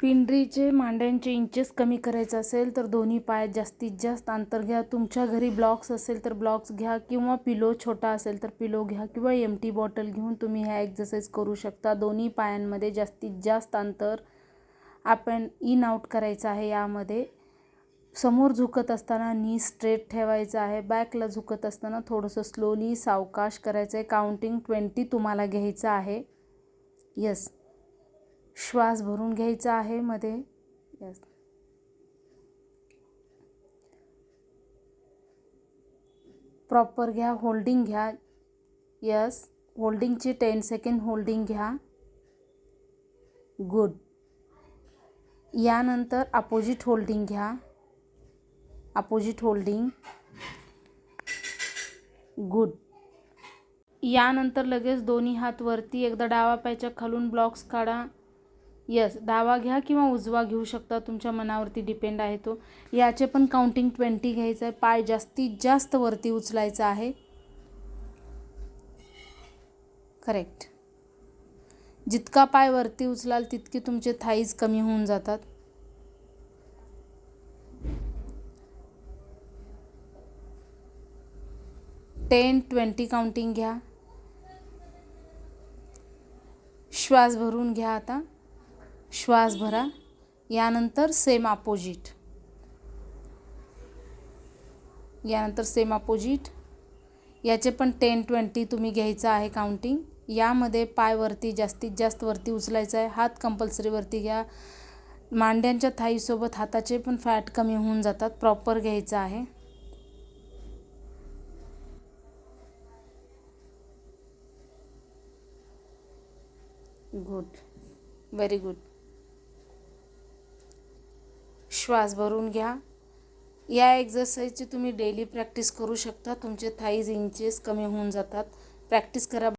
पिंडरीचे मांड्यांचे inches कमी करायचं असेल तर दोन्ही पायात जास्तीत जास्त अंतर घ्या. तुमच्या घरी ब्लॉक्स असेल तर ब्लॉक्स घ्या किंवा पिलो छोटा असेल तर पिलो घ्या किंवा एम टी बॉटल घेऊन तुम्ही ह्या एक्झरसाईज करू शकता. दोन्ही पायांमध्ये जास्तीत जास्त अंतर आपण इन आउट करायचं आहे यामध्ये. समोर झुकत असताना नी स्ट्रेट ठेवायचं आहे. बॅकला झुकत असताना थोडंसं स्लोली सावकाश करायचं आहे काउंटिंग ट्वेंटी तुम्हाला घ्यायचं आहे. यस श्वास भरून घ्यायचा आहे मध्ये. यस प्रॉपर घ्या होल्डिंग घ्या. यस होल्डिंगची टेन सेकंड होल्डिंग घ्या. गुड यानंतर अपोजिट होल्डिंग घ्या. अपोजिट होल्डिंग गुड यानंतर लगेच दोन्ही हात वरती एकदा डावा पायच्या खालून ब्लॉक्स काढा. यस डावा घ्या किंवा उजवा घेऊ शकता. तुमच्या मनावरती डिपेंड आहे तो. याचे पण काउंटिंग ट्वेंटी घ्यायचं आहे पाय जास्तीत जास्त वरती उचलायचा आहे. करेक्ट जितका पाय वरती उचलाल तितके तुमचे थाईज कमी होऊन जातात. टेन ट्वेंटी काउंटिंग घ्या. श्वास भरून घ्या आता. श्वास भरा. यानंतर सेम अपोजिट यानंतर सेम अपोजिट याचे पण टेन ट्वेंटी तुम्ही घ्यायचं आहे काउंटिंग यामध्ये पायवरती जास्तीत जास्त वरती उचलायचा आहे. हात कंपल्सरीवरती घ्या. मांड्यांच्या थाईसोबत हाताचे पण फॅट कमी होऊन जातात. प्रॉपर घ्यायचं आहे. गुड व्हेरी गुड श्वास भरून घ्या. या एक्झरसाईजची तुम्ही डेली प्रॅक्टिस करू शकता. तुमचे थाईज इंचेस कमी होऊन जातात. प्रॅक्टिस करा.